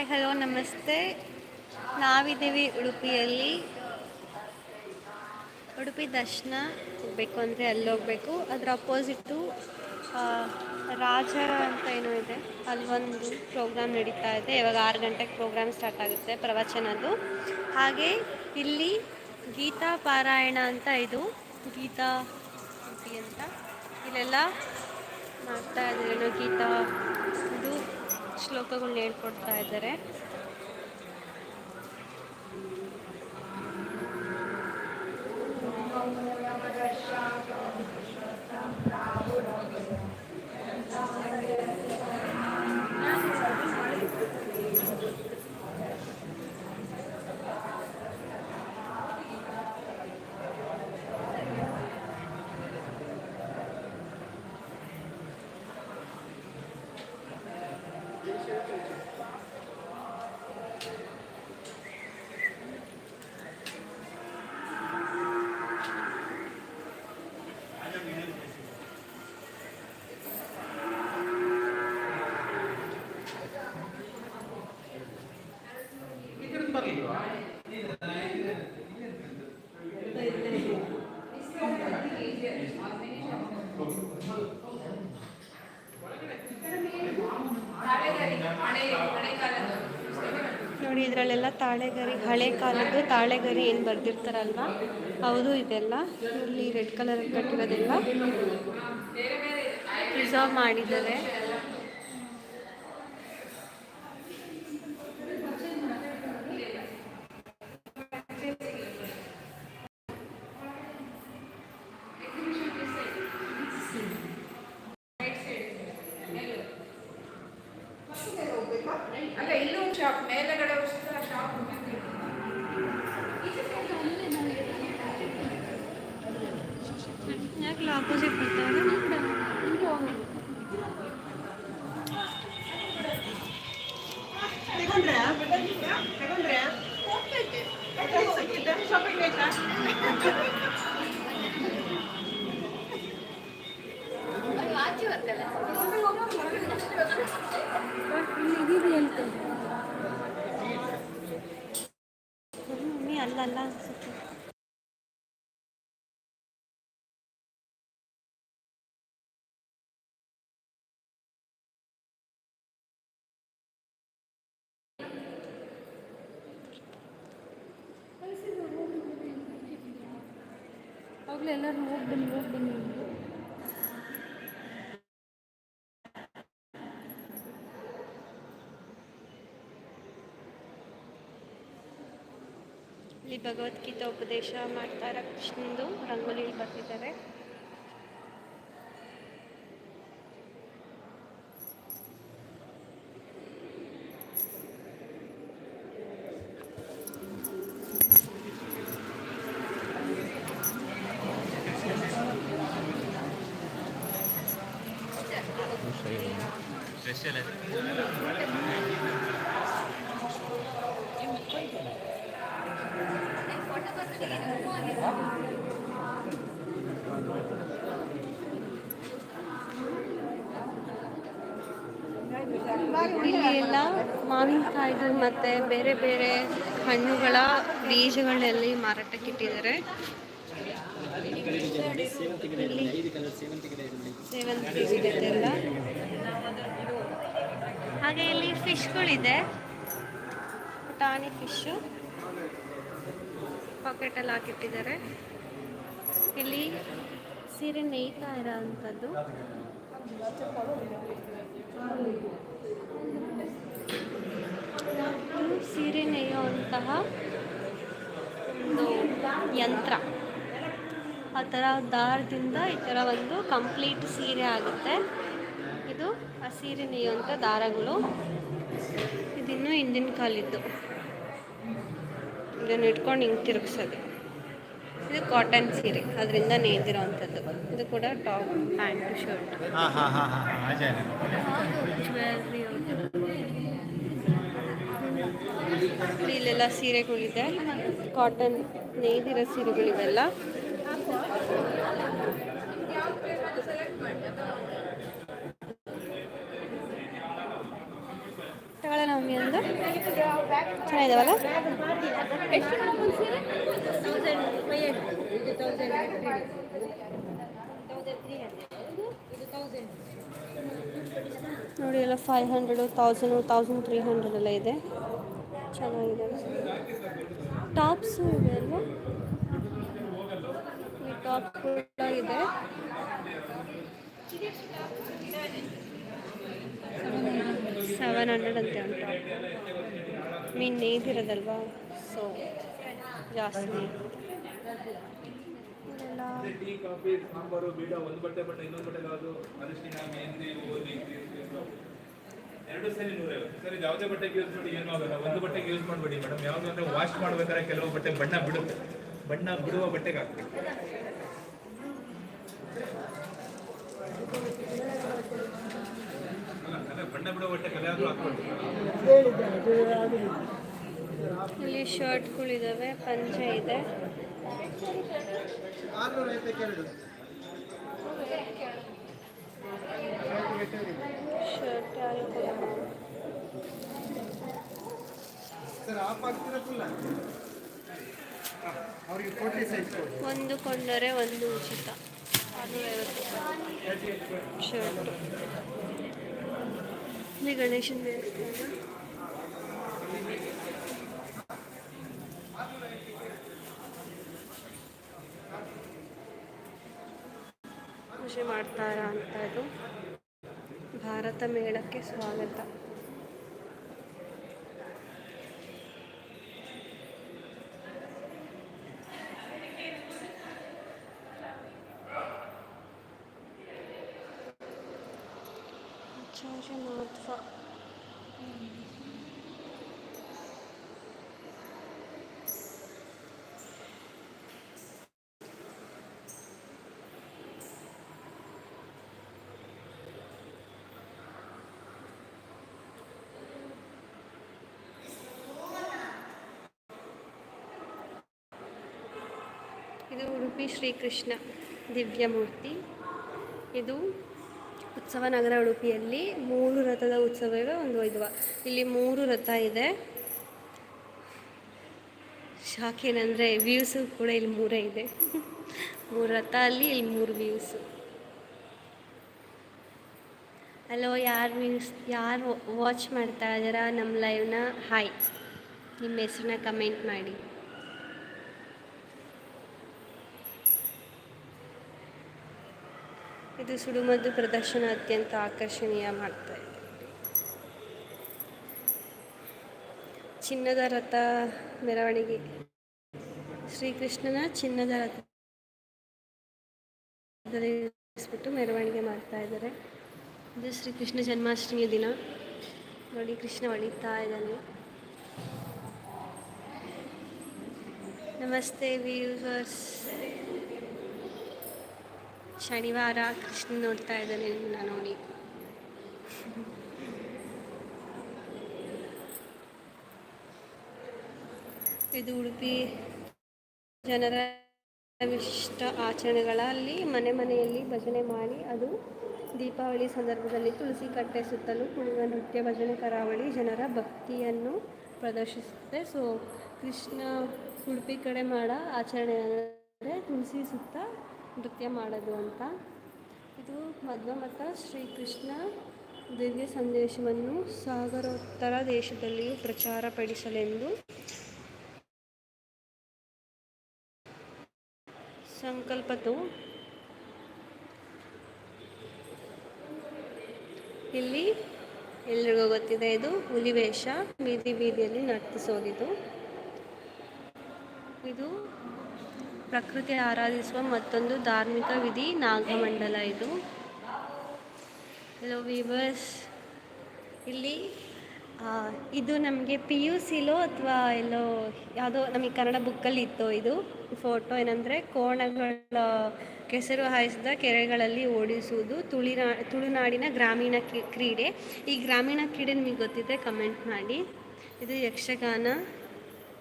Hi, hello, ನಮಸ್ತೆ. ನಾವಿದ್ದೀವಿ ಉಡುಪಿಯಲ್ಲಿ. ಉಡುಪಿ ದರ್ಶನ ಹೋಗಬೇಕು ಅಂದರೆ ಅಲ್ಲಿ ಹೋಗಬೇಕು. ಅದರ ಅಪೋಸಿಟ್ಟು ರಾಜ ಅಂತ ಏನೋ ಇದೆ. ಅಲ್ಲಿ ಒಂದು ಪ್ರೋಗ್ರಾಮ್ ನಡೀತಾ ಇದೆ. ಇವಾಗ ಆರು ಗಂಟೆಗೆ ಪ್ರೋಗ್ರಾಮ್ ಸ್ಟಾರ್ಟ್ ಆಗುತ್ತೆ ಪ್ರವಚನದ್ದು ಹಾಗೆ ಇಲ್ಲಿ ಗೀತಾ ಪಾರಾಯಣ ಅಂತ ಇದು. ಗೀತಾ ಅಂತ ಇಲ್ಲೆಲ್ಲ ಮಾಡ್ತಾ ಇದ್ದಾರೆ. ಏನೋ ಗೀತಾ, ಇದು ಶ್ಲೋಕಗಳನ್ನ ಹೇಳ್ಕೊಡ್ತಾ ಇದ್ದಾರೆ. ತಾಳೆಗರಿ ಹಳೆ ಕಾಲದ್ದು ತಾಳೆಗರಿ ಏನು ಬರ್ದಿರ್ತಾರಲ್ವ? ಹೌದು ಇದೆಲ್ಲ. ಇಲ್ಲಿ ರೆಡ್ ಕಲರ್ ಕಟ್ಟಿರೋದೆಲ್ಲ. ಪ್ರಿಸರ್ವ್ ಮಾಡಿದ್ದಾರೆ. ಆಗ್ಲೇ ಎಲ್ಲರೂ ಹೋಗಿ ಬನ್ನಿ ಹೋಗಿ ಬನ್ನಿ. ಇಲ್ಲಿ ಭಗವದ್ಗೀತಾ ಉಪದೇಶ ಮಾಡ್ತಾರೆ ಕೃಷ್ಣಂದು ರಂಗೋಲಿ ಬರ್ತಿದ್ದಾರೆ ಇಲ್ಲಿ ಎಲ್ಲ ಮಾವಿನಕಾಯಿಗಳು ಮತ್ತೆ ಬೇರೆ ಬೇರೆ ಹಣ್ಣುಗಳ ಬೀಜಗಳಲ್ಲಿ ಮಾರಾಟಕ್ಕೆ ಇಟ್ಟಿದ್ದಾರೆ. ಸೇವಂತಿಗೆ ಇದೆಲ್ಲ ಹಾಗೆ ಇಲ್ಲಿ ಫಿಶ್ಗಳಿದೆ. ಪುಟಾಣಿ ಫಿಶ್ಶು. ಪಾಕೆಟಲ್ಲಿ ಹಾಕಿಟ್ಟಿದ್ದಾರೆ. ಇಲ್ಲಿ ಸೀರೆ ನೇಯ್ತಾ ಇರೋವಂಥದ್ದು ಸೀರೆ ನೇಯುವಂತಹ ಒಂದು ಯಂತ್ರ. ಆ ಥರ ದಾರದಿಂದ ಈ ಥರ ಒಂದು ಕಂಪ್ಲೀಟ್ ಸೀರೆ ಆಗುತ್ತೆ. ಇದು ಹಸಿರು ನೇಯುವಂಥ ದಾರಗಳು. ಇದಿನ್ನೂ ಹಿಂದಿನ ಕಾಲಿದ್ದು. ಇದನ್ನು ಇಟ್ಕೊಂಡು ಹಿಂಗೆ ತಿರುಗಿಸೋದು. ಇದು ಕಾಟನ್ ಸೀರೆ ಅದರಿಂದ ನೇಯ್ದಿರೋವಂಥದ್ದು. ಇದು ಕೂಡ ಟಾಪ್ ಪ್ಯಾಂಟ್ ಶರ್ಟ್ ಇಲ್ಲೆಲ್ಲ ಸೀರೆಗಳಿದೆ. ಕಾಟನ್ ನೇಯ್ದಿರೋ ಸೀರೆಗಳಿವೆಲ್ಲ. ತಗೊಳ್ಳೋಣ ಮಮ್ಮಿ ಚೆನ್ನಾಗಿದಾವಲ್ಲ? ನೋಡಿ ಎಲ್ಲ five hundred thousand thousand three hundred ಎಲ್ಲ ಇದೆ. ಚೆನ್ನಾಗಿದೆ. ಟಾಪ್ಸು ಇದೆ ಅಲ್ವಾ? ಈ ಟಾಪ್ ಕೂಡ ಇದೆ. ಸೆವೆನ್ ಹಂಡ್ರೆಡ್ ಅಂತ ಉಂಟು. ಮೀನ್ ನೇಯ್ದಿರೋದಲ್ವಾ? ಸೊ ಜಾಸ್ತಿ. ಟೀ ಕಾಫಿ ಸಾಂಬಾರು ಬೀಡ ಒಂದು ಬಟ್ಟೆ ಬಟ್ಟೆ ಇನ್ನೊಂದು ಬಟ್ಟೆ ಯಾವುದು ಅರಿಶಿನ ಮೆಹಂದಿ ಓದಿ ಎರಡು ಸರಿ ನೂರೈವತ್ತು ಸರ್ ಇದು ಯಾವುದೇ ಬಟ್ಟೆಗೆ ಯೂಸ್ ಮಾಡಿ ಏನೂ ಆಗಲ್ಲ. ಒಂದು ಬಟ್ಟೆಗೆ ಯೂಸ್ ಮಾಡಬೇಡಿ ಮೇಡಮ್ ಯಾವುದು ಅಂದರೆ ವಾಶ್ ಮಾಡ್ಬೇಕಾದ್ರೆ ಕೆಲವು ಬಟ್ಟೆ ಬಣ್ಣ ಬಿಡುತ್ತೆ. ಬಣ್ಣ ಬಿಡುವ ಬಟ್ಟೆಗೆ ಹಾಕ್ಬೇಕು ಅಲ್ಲ ಅದೇ ಬಣ್ಣ ಬಿಡುವ ಬಟ್ಟೆ ಕಲಿಯಾದ್ರೂ ಹಾಕ್ಬೇಕು ಇಲ್ಲಿ ಶರ್ಟ್ಗಳಿದಾವೆ ಪಂಚೆ ಇದೆ. ಶರ್ಟ್ ಯಾರು ಒಂದು ಕೊಂಡರೆ ಒಂದು ಉಚಿತ. ಶರ್ಟು. ಇಲ್ಲಿ ಗಣೇಶನ ದೇವಸ್ಥಾನ ಪೂಜೆ ಮಾಡ್ತಾರ ಅಂತ ಇದು ಭಾರತ ಮೇಳಕ್ಕೆ ಸ್ವಾಗತ ಆಚಾರ್ಯ ಮಾಧ್ವ ಇದು ಉಡುಪಿ ಶ್ರೀಕೃಷ್ಣ ದಿವ್ಯಮೂರ್ತಿ. ಇದು ಉತ್ಸವ ನಗರ ಉಡುಪಿಯಲ್ಲಿ ಮೂರು ರಥದ ಉತ್ಸವಗಳು ಒಂದು ವೈದ್ಯವ ಇಲ್ಲಿ ಮೂರು ರಥ ಇದೆ. ಶಾಕ್ ಏನಂದರೆ ವ್ಯೂಸು ಕೂಡ ಇಲ್ಲಿ ಮೂರೇ ಇದೆ. ಮೂರು ರಥ ಅಲ್ಲಿ, ಇಲ್ಲಿ ಮೂರು ವ್ಯೂಸು ಹಲೋ ಯಾರು ವ್ಯೂಸ್ ಯಾರು ವಾಚ್ ಮಾಡ್ತಾ ಇದ್ದಾರಾ? ನಮ್ಮ ಲೈವ್ನ ಹಾಯ್ ನಿಮ್ಮ ಹೆಸ್ರನ್ನ ಕಮೆಂಟ್ ಮಾಡಿ. ಇದು ಸುಡುಮದ್ದು ಪ್ರದರ್ಶನ ಅತ್ಯಂತ ಆಕರ್ಷಣೀಯ ಮಾಡ್ತಾ ಇದೆ. ಚಿನ್ನದ ರಥ ಮೆರವಣಿಗೆ. ಶ್ರೀಕೃಷ್ಣನ ಚಿನ್ನದ ರಥದಲ್ಲಿ ಇಳಿಸ್ಬಿಟ್ಟು ಮೆರವಣಿಗೆ ಮಾಡ್ತಾ ಇದ್ದಾರೆ. ಇದು ಶ್ರೀಕೃಷ್ಣ ಜನ್ಮಾಷ್ಟಮಿಯ ದಿನ. ನೋಡಿ, ಕೃಷ್ಣ ಹೊಳಿತಾ ಇದ್ದಾನೆ. ನಮಸ್ತೆ ವ್ಯೂವರ್ಸ್ ಶನಿವಾರ ಕೃಷ್ಣ ನೋಡ್ತಾ ಇದ್ದಾನೆ ನಿಮ್ಮನ್ನ ನೋಡಿ. ಇದು ಉಡುಪಿ ಜನರ ವಿಶಿಷ್ಟ ಆಚರಣೆಗಳಲ್ಲಿ ಮನೆ ಮನೆಯಲ್ಲಿ ಭಜನೆ ಮಾಡಿ ಅದು ದೀಪಾವಳಿ ಸಂದರ್ಭದಲ್ಲಿ ತುಳಸಿ ಕಟ್ಟೆ ಸುತ್ತಲೂ ಕುಣಿಯುವ ನೃತ್ಯ, ಭಜನೆ, ಕರಾವಳಿ ಜನರ ಭಕ್ತಿಯನ್ನು ಪ್ರದರ್ಶಿಸುತ್ತೆ. ಸೊ ಕೃಷ್ಣ ಉಡುಪಿ ಕಡೆ ಮಾಡೋ ಆಚರಣೆ ಅಂದರೆ ತುಳಸಿ ಸುತ್ತ ನೃತ್ಯ ಮಾಡೋದು ಅಂತ. ಇದು ಮಧ್ವಮತ ಶ್ರೀಕೃಷ್ಣ ದಿವ್ಯ ಸಂದೇಶವನ್ನು ಸಾಗರೋತ್ತರ ದೇಶದಲ್ಲಿಯೂ ಪ್ರಚಾರಪಡಿಸಲೆಂದು ಸಂಕಲ್ಪತು ಇಲ್ಲಿ ಎಲ್ರಿಗೂ ಗೊತ್ತಿದೆ ಇದು ಹುಲಿವೇಷ, ಬೀದಿ ಬೀದಿಯಲ್ಲಿ ನರ್ತಿಸೋದಿದು. ಇದು ಪ್ರಕೃತಿ ಆರಾಧಿಸುವ ಮತ್ತೊಂದು ಧಾರ್ಮಿಕ ವಿಧಿ ನಾಗಮಂಡಲ ಇದು. ಹಲೋ ವೀವರ್ಸ್ ಇಲ್ಲಿ ಇದು ನಮಗೆ ಪಿ ಯು ಸಿಲೋ ಅಥವಾ ಎಲ್ಲೋ ಯಾವುದೋ ನಮಗೆ ಕನ್ನಡ ಬುಕ್ಕಲ್ಲಿ ಇತ್ತು ಇದು. ಫೋಟೋ ಏನಂದರೆ ಕೋಣಗಳ ಕೆಸರು ಹಾಯಿಸಿದ ಕೆರೆಗಳಲ್ಲಿ ಓಡಿಸುವುದು ತುಳಿನಾ, ತುಳುನಾಡಿನ ಗ್ರಾಮೀಣ ಕ್ರೀಡೆ. ಈ ಗ್ರಾಮೀಣ ಕ್ರೀಡೆ ನಿಮಗೆ ಗೊತ್ತಿದ್ದರೆ ಕಮೆಂಟ್ ಮಾಡಿ. ಇದು ಯಕ್ಷಗಾನ,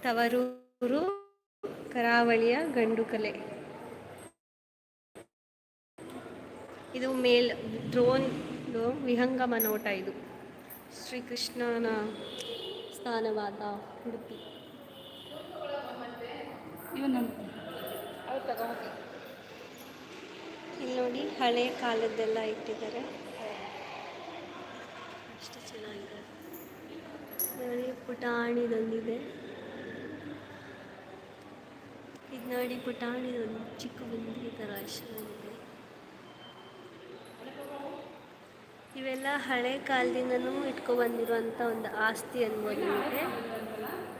ತವರೂರು ಕರಾವಳಿಯ ಗಂಡು ಕಲೆ. ಇದು ಮೇಲ್ ಡ್ರೋನ್ ವಿಹಂಗಮ ನೋಟ ಇದು. ಶ್ರೀಕೃಷ್ಣನ ಸ್ಥಾನವಾದ ಉಡುಪಿ. ಇಲ್ಲಿ ನೋಡಿ ಹಳೆ ಕಾಲದ್ದೆಲ್ಲ ಇಟ್ಟಿದ್ದಾರೆ. ಅಷ್ಟು ಚೆನ್ನಾಗಿದೆ. ನೋಡಿ ಪುಟಾಣಿದೊಂದಿದೆ. ಇದು ಪುಟಾಣಿ ಒಂದು ಚಿಕ್ಕ ಬಿಂದಿಗೆ ಥರ ಚೆನ್ನಾಗಿದೆ ಇವೆಲ್ಲ ಹಳೆ ಕಾಲದಿಂದನೂ ಇಟ್ಕೊಬಂದಿರುವಂಥ ಒಂದು ಆಸ್ತಿ ಅನ್ಬೋದು ನಮಗೆ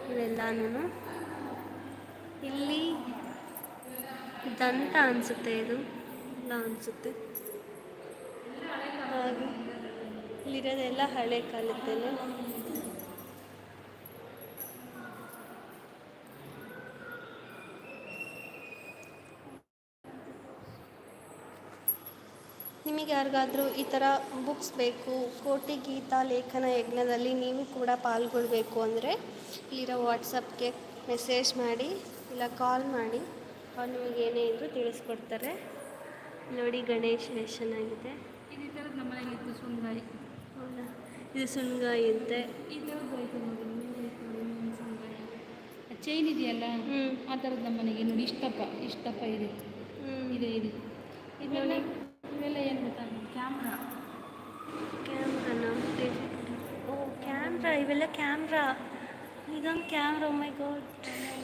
ಇವೆಲ್ಲನೂ ಇಲ್ಲಿ ದಂತ ಅನಿಸುತ್ತೆ, ಇದು ಎಲ್ಲ ಅನಿಸುತ್ತೆ. ಹಾಗೆ ಇಲ್ಲಿರೋದೆಲ್ಲ ಹಳೆ ಕಾಲದ್ದೆಲ್ಲ ನಿಮಗೆ ಯಾರಿಗಾದರೂ ಈ ಥರ ಬುಕ್ಸ್ ಬೇಕು ಕೋಟಿ ಗೀತಾ ಲೇಖನ ಯಜ್ಞದಲ್ಲಿ ನೀವು ಕೂಡ ಪಾಲ್ಗೊಳ್ಬೇಕು ಅಂದರೆ ಇಲ್ಲಿರೋ ವಾಟ್ಸಪ್ಗೆ ಮೆಸೇಜ್ ಮಾಡಿ ಇಲ್ಲ ಕಾಲ್ ಮಾಡಿ. ಅವ್ರು ನಿಮಗೆ ಏನೇ ಇದ್ದರೂ ತಿಳಿಸ್ಕೊಡ್ತಾರೆ. ನೋಡಿ ಗಣೇಶ್ ಚೆನ್ನಾಗಿದೆ ಇದು ಈ ಥರದ್ದು ನಮ್ಮ ಮನೇಲಿ ಇತ್ತು ಸುಂದಾಯಿ ಹೌದಾ? ಇದು ಸುಣ್ಗಾಯಿ ಅಂತೆ. ಈ ಥರದ್ದು ಆಯ್ತು ನೋಡಿ ಚೈನ್ ಇದೆಯಲ್ಲ? ಹ್ಞೂ ಆ ಥರದ್ದು ನಮ್ಮ ಮನೆಗೆ ನೋಡಿ ಇಷ್ಟಪ್ಪ ಇಷ್ಟಪ್ಪ ಇದೆ. ಹ್ಞೂ ಇದೆ ಇದೆ. ಇದೆಲ್ಲ ಇವೆಲ್ಲ ಏನು ಗೊತ್ತಾ ಕ್ಯಾಮ್ರಾ? ಕ್ಯಾಮ್ರಾನ? ಓ ಕ್ಯಾಮ್ರಾ ಇವೆಲ್ಲ ಕ್ಯಾಮ್ರಾ. ಇದೊಂದು ಕ್ಯಾಮ್ರಾ ಮೈ ಗಾಡ್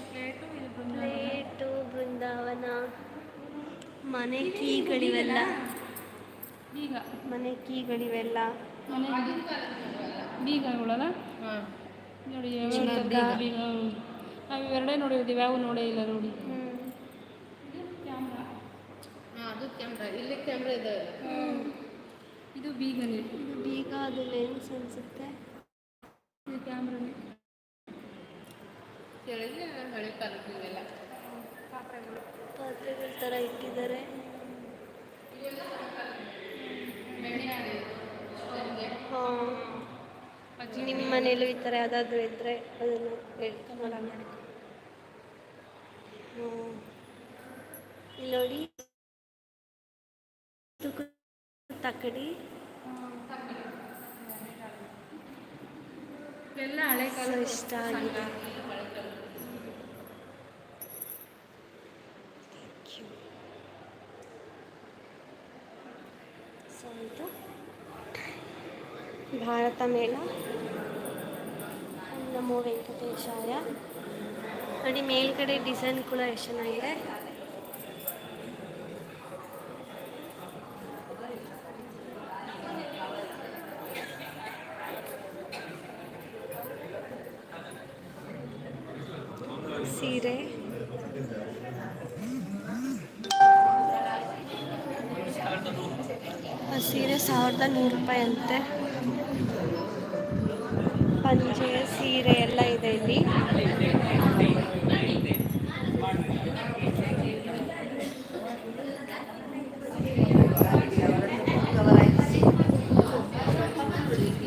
ಪ್ಲೇಟು ಇದು ಪ್ಲೇಟು ಬೃಂದಾವನ. ಮನೆ ಕೀಗಳಿವೆಲ್ಲ. ಬೀಗ ಮನೆ ಕೀಗಳಿವೆಲ್ಲ. ಮನೆ ಬೀಗಗಳಲ್ಲ ನೋಡಿ ಬೀಗ ಇವೆರಡೇ ನೋಡಿರ್ತೀವಿ ಯಾವ ನೋಡೇ ಇಲ್ಲ ನೋಡಿ. ಅದು ಕ್ಯಾಮ್ರಾ ಇಲ್ಲಿ ಕ್ಯಾಮ್ರಾ ಇದೆ ಇದು ಬೀಗ ಇದು ಬೀಗ ಅದು ಲೆನ್ಸ್ ಅನ್ಸುತ್ತೆ ಇದು ಕ್ಯಾಮ್ರಾನೇ. ಕೆಳಗೆ ಹಳೆ ಕಾಲದ್ದು ಇವೆಲ್ಲ. ಪಾತ್ರೆಗಳ. ಥರ ಇಟ್ಟಿದ್ದಾರೆ. ಹಾಂ. ನಿಮ್ಮ ಮನೇಲೂ ಈ ಥರ ಯಾವುದಾದ್ರೂ ಇದ್ದರೆ ಅದನ್ನು ಹೇಳ್ತಾ ಮಾಡಿ ಹ್ಞೂ ಇಲ್ಲಿ ನೋಡಿ ತಕ್ಕಡಿ ಎಲ್ಲ ಹಳೆ ಕಾಲ ಸೊ ಇಷ್ಟ ಆಗಿದೆ. ಸೊ ಇದು ಭಾರತ ಮೇಳ. ನಮೋ ವೆಂಕಟೇಶಾಯ. ನೋಡಿ ಮೇಲ್ಗಡೆ ಡಿಸೈನ್ ಕೂಡ ಎಷ್ಟು ಚೆನ್ನಾಗಿದೆ. ಸೀರೆ ಆ ಸೀರೆ ಸಾವಿರದ ನೂರು ರೂಪಾಯಿ ಅಂತೆ. ಪಂಚೆ ಸೀರೆ ಎಲ್ಲ ಇದೆ ಇಲ್ಲಿ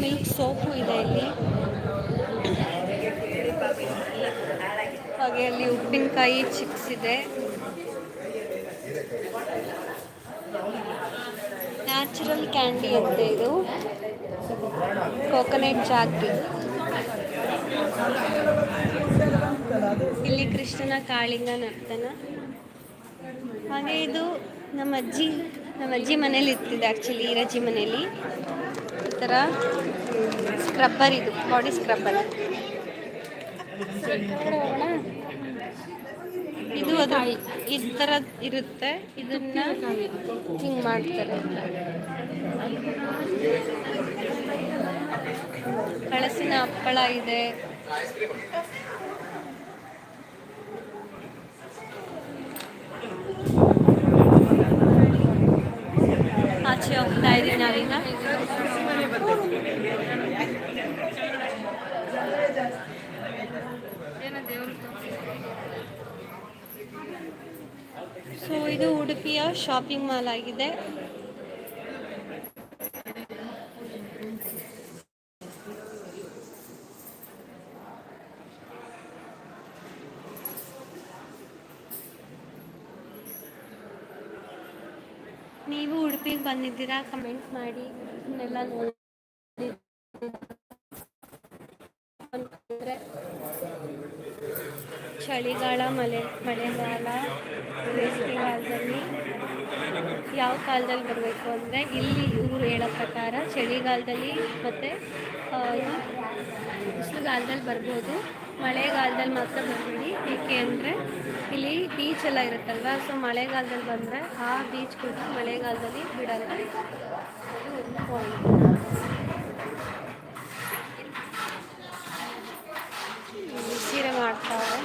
ಮಿಲ್ಕ್ ಸೋಪು ಇದೆ ಇಲ್ಲಿ ಹಾಗೆ ಅಲ್ಲಿ ಉಪ್ಪಿನಕಾಯಿ ಚಿಪ್ಸ್ ಇದೆ ನ್ಯಾಚುರಲ್ ಕ್ಯಾಂಡಿ ಅಂತೆ ಇದು. ಕೋಕೋನಟ್ ಜಾಗ್ರಿ ಇಲ್ಲಿ ಕೃಷ್ಣನ ಕಾಳಿಂಗ ನರ್ತನ. ಹಾಗೆ ಇದು ನಮ್ಮ ಅಜ್ಜಿ ನಮ್ಮ ಅಜ್ಜಿ ಮನೇಲಿ ಇರ್ತಿದೆ ಆ್ಯಕ್ಚುಲಿ ಈರಜ್ಜಿ ಮನೇಲಿ. ಈ ಥರ ಸ್ಕ್ರಬ್ಬರ್ ಇದು ಬಾಡಿ ಸ್ಕ್ರಬ್ಬರ್ ಇದು ಅದು ಈ ಥರ ಇರುತ್ತೆ. ಇದನ್ನ ಹಿಂಗೆ ಮಾಡ್ತಾರೆ. ಹಳಸಿನ ಹಪ್ಪಳ ಇದೆ. ಆಚೆ ಹೋಗ್ತಾ ಇದೀವಿ ನಾವೀಗ. ಸೊ ಇದು ಉಡುಪಿಯ ಶಾಪಿಂಗ್ ಮಾಲ್ ಆಗಿದೆ. ಬಂದಿದ್ದೀರಾ? ಕಮೆಂಟ್ ಮಾಡಿ. ಇದನ್ನೆಲ್ಲ ನೋಡಿ. ಚಳಿಗಾಲ, ಮಳೆ, ಮಳೆಗಾಲ, ಬೇಸಿಗೆಗಾಲದಲ್ಲಿ ಯಾವ ಕಾಲದಲ್ಲಿ ಬರಬೇಕು ಅಂದರೆ ಇಲ್ಲಿ ಇವರು ಹೇಳೋ ಪ್ರಕಾರ ಚಳಿಗಾಲದಲ್ಲಿ ಮತ್ತು ಬಿಸಿಲುಗಾಲದಲ್ಲಿ ಬರ್ಬೋದು. ಮಳೆಗಾಲದಲ್ಲಿ ಮಾತ್ರ ಬರಬೇಡಿ ಏಕೆ ಅಂದರೆ ಇಲ್ಲಿ ಬೀಚ್ ಎಲ್ಲ ಇರುತ್ತಲ್ವ? ಸೊ ಮಳೆಗಾಲದಲ್ಲಿ ಬಂದರೆ ಆ ಬೀಚ್ ಕೂಡ ಮಳೆಗಾಲದಲ್ಲಿ ಬಿಡಲ್ಲ. ಅದು ಒಂದು ಪಾಯಿಂಟ್ ಇಲ್ಲಿ ಸೀರೆ ಮಾಡ್ತಾರೆ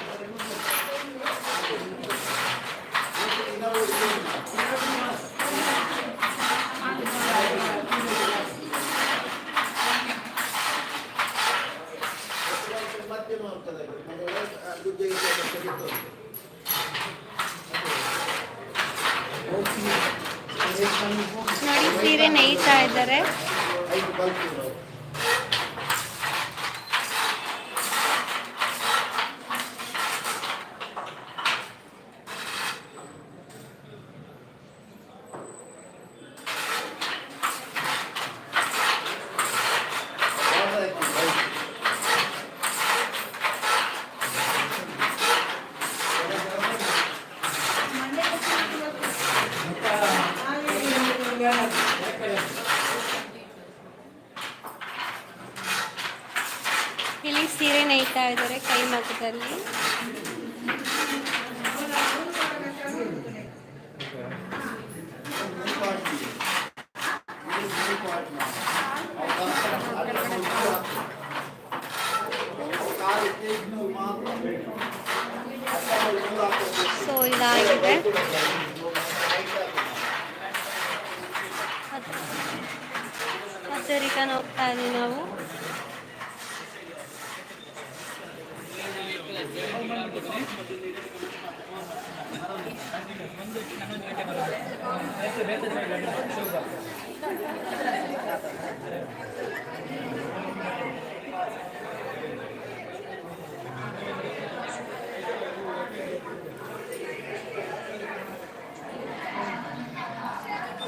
ನೋಡಿ ಸೀರೆ ನೇಯ್ತಾ ಇದ್ದಾರೆ ಇಲ್ಲಿ ಸೀರೆ ನೇಯ್ತಾ ಇದ್ದಾರೆ ಕೈ ಮಗ್ಗದಲ್ಲಿ ಸೊ ಇದಾಗಿದೆ ಮತ್ತೆ- ಮತ್ತೆ ರಿಟರ್ನ್ ಹೋಗ್ತಾ ಇದೀವಿ ನಾವು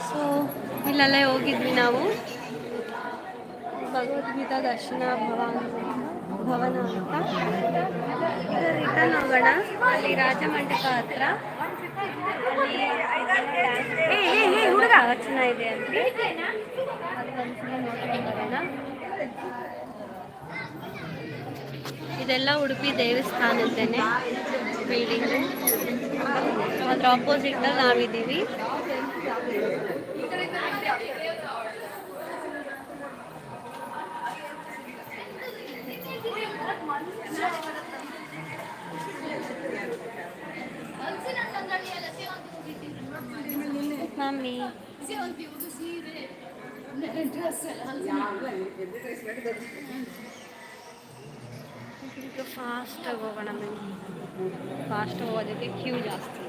ಸೊ ಇಲ್ಲೆಲ್ಲ ಹೋಗಿದ್ವಿ ನಾವು. ಭಗವದ್ಗೀತಾ ದರ್ಶನ ಭವನ ಭವನ ಅಂತ. ರಿಟರ್ನ್ ಹೋಗೋಣ ಅಲ್ಲಿ ರಾಜಮಂಟಪ ಹತ್ರ. ಏ ಇದೆ ಅಂತ. ಇದೆಲ್ಲ ಉಡುಪಿ ದೇವಸ್ಥಾನದ್ದೇನೆ ಬಿಲ್ಡಿಂಗ್ ಅದ್ರ ಆಪೋಸಿಟಲ್ಲಿ ನಾವಿದ್ದೀವಿ. ಮಮ್ಮಿ ಈಗ ಫಾಸ್ಟಾಗಿ ಹೋಗೋಣ ಬನ್ನಿ ಫಾಸ್ಟ್ ಹೋಗೋದಕ್ಕೆ ಕ್ಯೂ ಜಾಸ್ತಿ.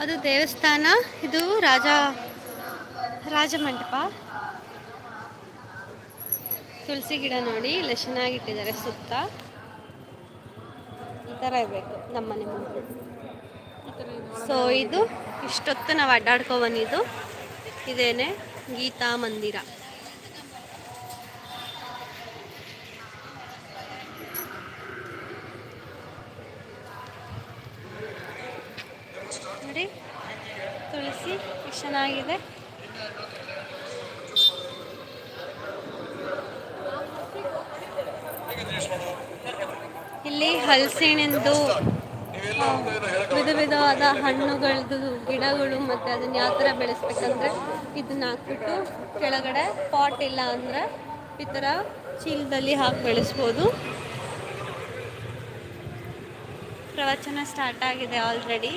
ಅದು ದೇವಸ್ಥಾನ, ಇದು ರಾಜ, ರಾಜಮಂಟಪ. ತುಳಸಿ ಗಿಡ ನೋಡಿ ಇಲ್ಲ ಚೆನ್ನಾಗಿಟ್ಟಿದ್ದಾರೆ ಸುತ್ತ. ಈ ಥರ ಇರಬೇಕು ನಮ್ಮನೆ ಮುಂದೆ. ಸೊ ಇದು ಇಷ್ಟೊತ್ತು ನಾವು ಅಡ್ಡಾಡ್ಕೊ ಬಂದಿದ್ದು. ಇದೇನೆ ಗೀತಾ ಮಂದಿರ ನೋಡಿ ತುಳಸಿ ಎಷ್ಟು ಚೆನ್ನಾಗಿದೆ ಇಲ್ಲಿ ಹಲಸಿಣಿಂದು ಆ, ವಿಧ ವಿಧವಾದ ಹಣ್ಣುಗಳದ್ದು, ಗಿಡಗಳು ಮತ್ತು ಅದನ್ನ ಯಾವ ಥರ ಬೆಳೆಸ್ಬೇಕಂದ್ರೆ ಇದನ್ನ ಹಾಕ್ಬಿಟ್ಟು ಕೆಳಗಡೆ ಪಾಟ್ ಇಲ್ಲ ಅಂದ್ರೆ ಈ ಥರ ಚೀಲದಲ್ಲಿ ಹಾಕಿ ಬೆಳೆಸ್ಬೋದು. ಪ್ರವಚನ ಸ್ಟಾರ್ಟ್ ಆಗಿದೆ ಆಲ್ರೆಡಿ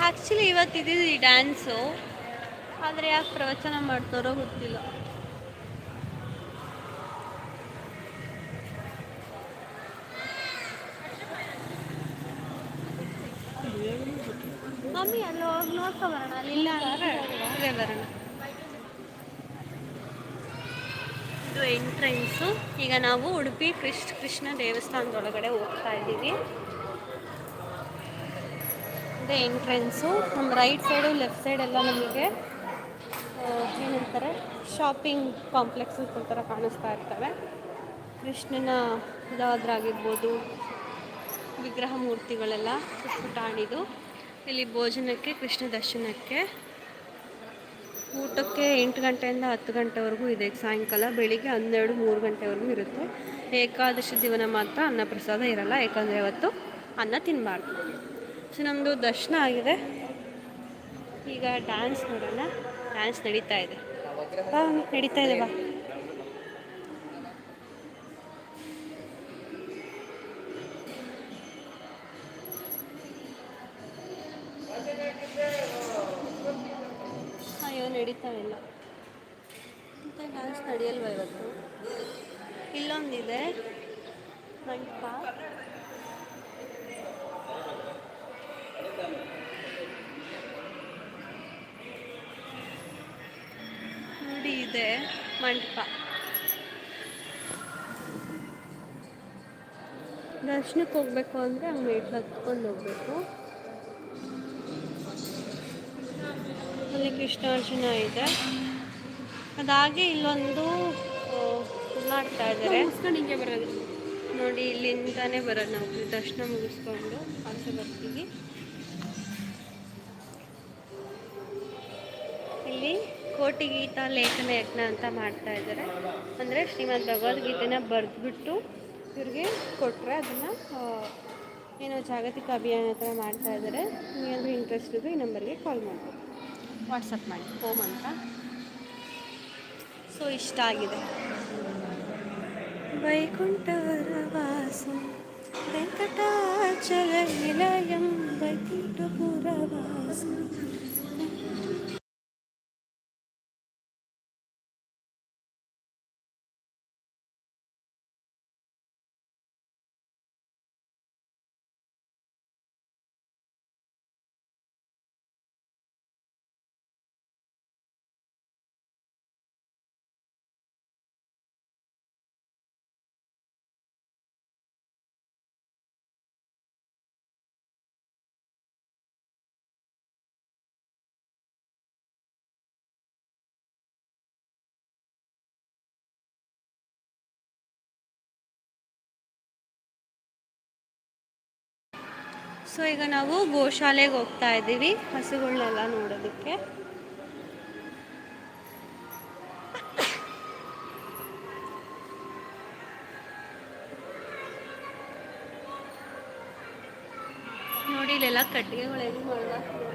ಆ್ಯಕ್ಚುಲಿ ಇವತ್ತು ಈ ಡ್ಯಾನ್ಸು ಆದರೆ ಯಾಕೆ ಪ್ರವಚನ ಮಾಡ್ತಾರೋ ಗೊತ್ತಿಲ್ಲ ಮಮ್ಮಿ ಅಲ್ಲಿ ಹೋಗಿ ನೋಡ್ಕೊ ಇದು ಎಂಟ್ರೆನ್ಸು. ಈಗ ನಾವು ಉಡುಪಿ ಕೃಷ್ಣ ಕೃಷ್ಣ ದೇವಸ್ಥಾನದೊಳಗಡೆ ಹೋಗ್ತಾ ಇದ್ದೀವಿ. ಇದೆ ಎಂಟ್ರೆನ್ಸು. ನಮ್ಮ ರೈಟ್ ಸೈಡು, ಲೆಫ್ಟ್ ಸೈಡ್ ಎಲ್ಲ ನಮಗೆ ಏನಂತಾರೆ ಶಾಪಿಂಗ್ ಕಾಂಪ್ಲೆಕ್ಸ್ ಥರ ಕಾಣಿಸ್ತಾ ಇರ್ತವೆ. ಕೃಷ್ಣನ ಇದಾದ್ರಾಗಿರ್ಬೋದು ವಿಗ್ರಹ ಮೂರ್ತಿಗಳೆಲ್ಲ ಪುಟಾಣಿದು ಇಲ್ಲಿ ಭೋಜನಕ್ಕೆ, ಕೃಷ್ಣ ದರ್ಶನಕ್ಕೆ. ಊಟಕ್ಕೆ ಎಂಟು ಗಂಟೆಯಿಂದ ಹತ್ತು ಗಂಟೆವರೆಗೂ ಇದೆ. ಸಾಯಂಕಾಲ ಬೆಳಿಗ್ಗೆ ಹನ್ನೆರಡು, ಮೂರು ಗಂಟೆವರೆಗೂ ಇರುತ್ತೆ. ಏಕಾದಶಿ ದಿವನ ಮಾತ್ರ ಅನ್ನ ಪ್ರಸಾದ ಇರಲ್ಲ. ಯಾಕಂದರೆ ಅವತ್ತು ಅನ್ನ ತಿನ್ನಬಾರ್ದು ಸೊ ನಮ್ಮದು ದರ್ಶನ ಆಗಿದೆ. ಈಗ ಡ್ಯಾನ್ಸ್ ನೋಡೋಣ. ಡ್ಯಾನ್ಸ್ ನಡೀತಾ ಇದೆ. ನಡೀತಾ ಇದೆ, ಬಾ ಅಯ್ಯೋ ನಡೀತಾ ಇಲ್ಲ ಅಂತ ಡ್ಯಾನ್ಸ್ ನಡೆಯಲ್ವ ಇವತ್ತು ಇಲ್ಲೊಂದಿದೆ ಮಂಟಪ ನೋಡಿ ಇದೆ ಮಂಟಪ. ದರ್ಶನಕ್ಕೆ ಹೋಗ್ಬೇಕು ಅಂದರೆ ಹಂಗೆ ಮೇಟ್ಲು ಹತ್ಕೊಂಡು ಹೋಗ್ಬೇಕು. ಅಲ್ಲಿ ಕೃಷ್ಣಾರ್ಜುನ ಇದೆ. ಅದಾಗೆ ಇಲ್ಲೊಂದು ಮಾಡ್ತಾ ಇದ್ದಾರೆ ನೋಡಿ ಇಲ್ಲಿಂದಾನೇ ಬರೋದು ನಾವು. ದರ್ಶನ ಮುಗಿಸ್ಕೊಂಡು ಆಚೆ ಬರ್ತೀವಿ ಕೋಟಿ ಗೀತಾ ಲೇಖನ ಯಜ್ಞ ಅಂತ ಮಾಡ್ತಾ ಇದ್ದಾರೆ. ಅಂದರೆ ಶ್ರೀಮದ್ ಭಗವದ್ಗೀತೆನ ಬರೆದ್ಬಿಟ್ಟು ಇವ್ರಿಗೆ ಕೊಟ್ಟರೆ ಅದನ್ನು ಏನೋ ಜಾಗತಿಕ ಅಭಿಯಾನ ಥರ ಮಾಡ್ತಾ ಇದ್ದಾರೆ. ನಿಮಗೇನಾದರೂ ಇಂಟ್ರೆಸ್ಟ್ ಇದ್ದರೆ ಈ ನಂಬರ್ಗೆ ಕಾಲ್ ಮಾಡಿ ವಾಟ್ಸಪ್ ಮಾಡಿ. ಹೋಮ್ ಅಂತ. ಸೊ ಇಷ್ಟ ಆಗಿದೆ. ವೈಕುಂಠವರ ವಾಸಂ ವೆಂಕಟಾಚಲ ನಿಲಯಂ ವೈಕುಂಠಪುರ ವಾಸಂ. ಸೊ ಈಗ ನಾವು ಗೋಶಾಲೆಗೆ ಹೋಗ್ತಾ ಇದ್ದೀವಿ. ಹಸುಗಳನ್ನೆಲ್ಲ ನೋಡೋದಕ್ಕೆ. ನೋಡಿ ಇಲ್ಲೆಲ್ಲ ಕಟ್ಟಿಗೆಗಳು ಮಾಡ್ಲಾಕಿದ್ದಾರೆ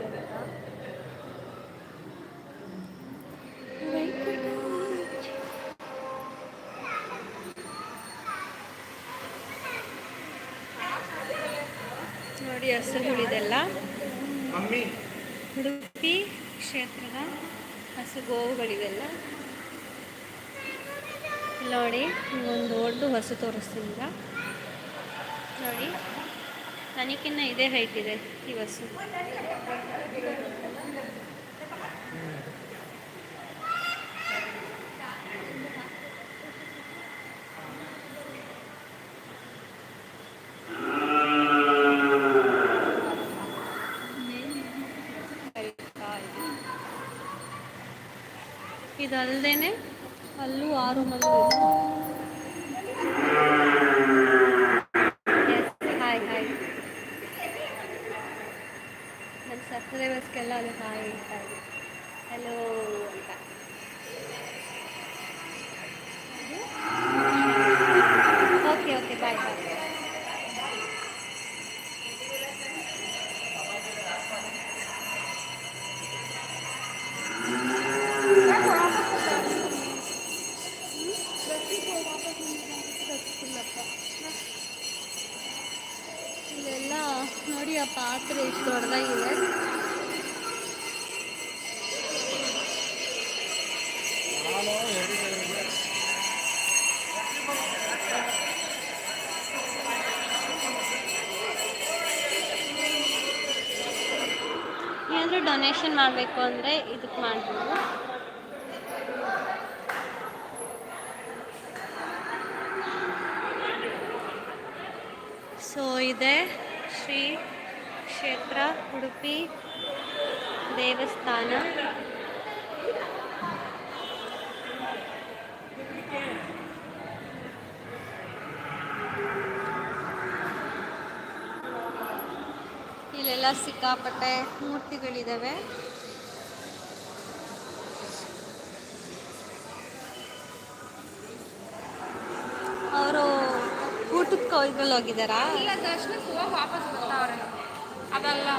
ಹಸು ಗೋವುಗಳಿವೆಲ್ಲ. ನೋಡಿ ಒಂದು ದೊಡ್ಡ ಹಸು ತೋರಿಸ್ತೀನಿ ಈಗ. ನೋಡಿ ನನಗಿನ್ನ ಇದೇ ಹೈಟ್ ಇದೆ ಈ ಹಸು. ಇದಲ್ದೇನೆ ಅಲ್ಲೂ ಆರು ಮಲ್ಲು ಹಾಯ್ ಹಾಯ್ ನಮ್ಮ ಸಬ್ಸ್ಕ್ರೈಬರ್ಸ್ಗೆಲ್ಲ ಅದು ಹಾಯ್ ಹೇಳ್ತಾ ಇದೆ ಹಲೋ ಅಂತ ಓಕೆ ಓಕೆ ಬಾಯ್ ಬಾಯ್ ಇಲ್ಲೆಲ್ಲ ನೋಡಿ ಆ ಪಾತ್ರೆ ಎಷ್ಟು ದೊಡ್ಡದಾಗಿದೆ. ಡೊನೇಷನ್ ಮಾಡಬೇಕು ಅಂದರೆ ಇದಕ್ಕೆ ಮಾಡ್ಬೋದು. ಸೊ ಇದೆ. ಕ್ಷೇತ್ರ ಉಡುಪಿ ದೇವಸ್ಥಾನ. ಇಲ್ಲೆಲ್ಲ ಸಿಕ್ಕಾಪಟ್ಟೆ ಮೂರ್ತಿಗಳಿದ್ದಾವೆ ಅವರು ಊಟಕ್ಕೆ ಹೋಗಿದ್ದಾರಾ ಇಲ್ಲ ದರ್ಶನಕ್ಕೆ ಹೋಗಿ ವಾಪಸ್ ಬರ್ತಾವ್ರೆ. ಅದಲ್ಲ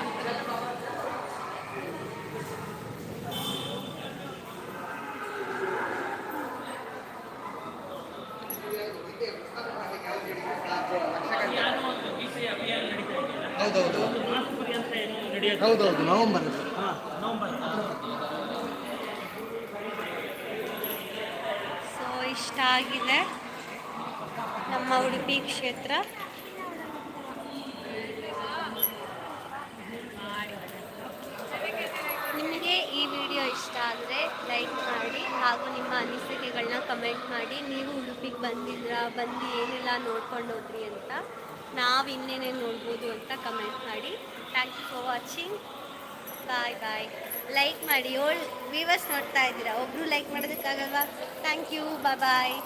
ಹೌದೌದು. ಹೌದೌದು ನವೆಂಬರ್ ಸೊ ಇಷ್ಟ ಆಗಿದೆ ನಮ್ಮ ಉಡುಪಿ ಕ್ಷೇತ್ರ ನಿಮಗೆ ಈ ವಿಡಿಯೋ ಇಷ್ಟ ಆದರೆ ಲೈಕ್ ಮಾಡಿ ಹಾಗೂ ನಿಮ್ಮ ಅನಿಸಿಕೆಗಳನ್ನ ಕಮೆಂಟ್ ಮಾಡಿ. ನೀವು ಉಡುಪಿಗೆ ಬಂದಿದ್ರಾ, ಬಂದು ಏನೆಲ್ಲ ನೋಡ್ಕೊಂಡು ಹೋದ್ರಿ ಅಂತ ನಾವು ಇನ್ನೇನೇನು ನೋಡ್ಬೋದು ಅಂತ ಕಮೆಂಟ್ ಮಾಡಿ. Thank you for watching bye bye like ಮಾಡಿ. ಏಳು ವ್ಯೂವರ್ಸ್ ನೋಡ್ತಾ ಇದ್ದೀರಾ? ಒಬ್ಬರು like ಮಾಡೋದಕ್ಕಾಗಲ್ವಾ? Thank you bye bye